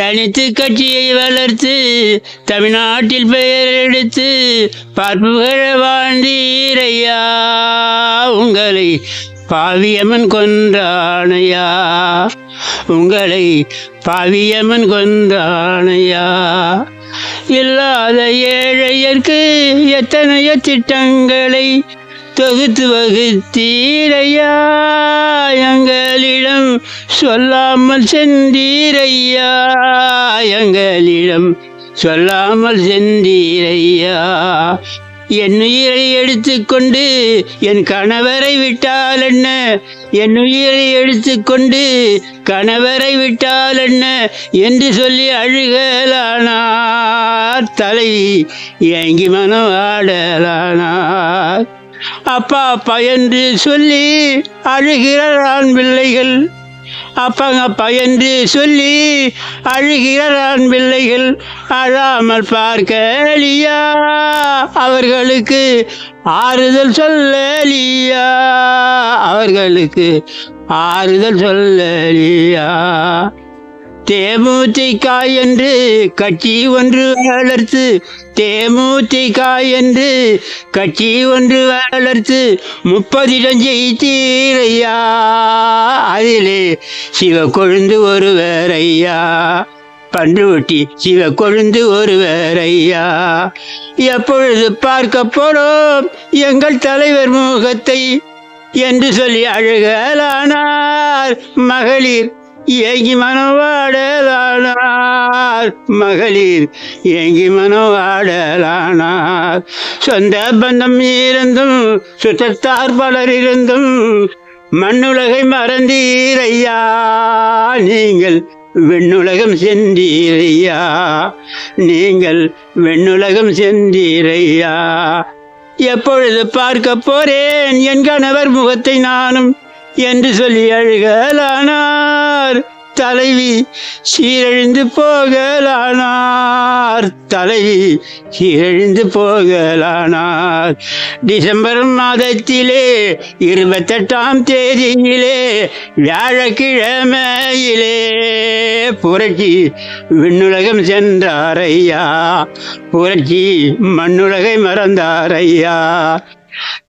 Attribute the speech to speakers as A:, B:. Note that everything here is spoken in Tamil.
A: தனித்து கட்சியை வளர்த்து தமிழ்நாட்டில் பெயர் எடுத்து பார்ப்புகழ வாழ்ந்தீரையா உங்களை பாவியம்மன் கொன்றானையா உங்களை பாவியம்மன் கொன்றானையா. இல்லாத ஏழையர்க்கு எத்தனையோ திட்டங்களை தொகுத்து வகுத்தீரையா எங்களிடம் சொல்லாமல் சென்றீரையா. சொல்லாமல் செந்தீரையா என் உயிரை எடுத்துக்கொண்டு என் கணவரை விட்டால் என்ன? என் உயிரை எடுத்துக்கொண்டு கணவரை விட்டால் என்ன? என்று சொல்லி அழுகலானார் தலைவி ஏங்கி மனம் ஆடலானார். அப்பா அப்பா என்று சொல்லி அழுகிறான் பிள்ளைகள். அப்பங்க அப்பா என்று சொல்லி அழுகிறான் பிள்ளைகள் அழாமல் பார்க்கலியா அவர்களுக்கு ஆறுதல் சொல்லலியா அவர்களுக்கு ஆறுதல் சொல்லலியா தேமுதிக என்று கட்சி ஒன்று வளர்த்து தேமுதிக என்று கட்சி ஒன்று வளர்த்து முப்பதிடம் ஜெயித்தீரையா அதிலே சிவ கொழுந்து ஒருவர் ஐயா பன்ருட்டி சிவ கொழுந்து ஒருவர் ஐயா எப்பொழுது பார்க்க போறோம் எங்கள் தலைவர் முகத்தை? என்று சொல்லி அழுகலானார் மகளிர். ஏங்கி மனவாடலானார். மகளிர் ஏங்கி மனவாடலானார். சொந்த பந்தம் இருந்தும் சுற்றத்தார் பலர் இருந்தும் மண்ணுலகை மறந்தீரையா. நீங்கள் விண்ணுலகம் சென்றீரையா. நீங்கள் விண்ணுலகம் சென்றீரையா. எப்பொழுது பார்க்க போறேன் என் கணவர் முகத்தை நானும் என்று சொல்லி அழுகலானார். தலைவி சீரழிந்து போகலானார். தலைவி சீரழிந்து போகலானார். டிசம்பர் மாதத்திலே இருபத்தெட்டாம் தேதியிலே வியாழக்கிழமையிலே புரட்சி விண்ணுலகம் சென்றாரையா? புரட்சி மண்ணுலகை மறந்தாரையா?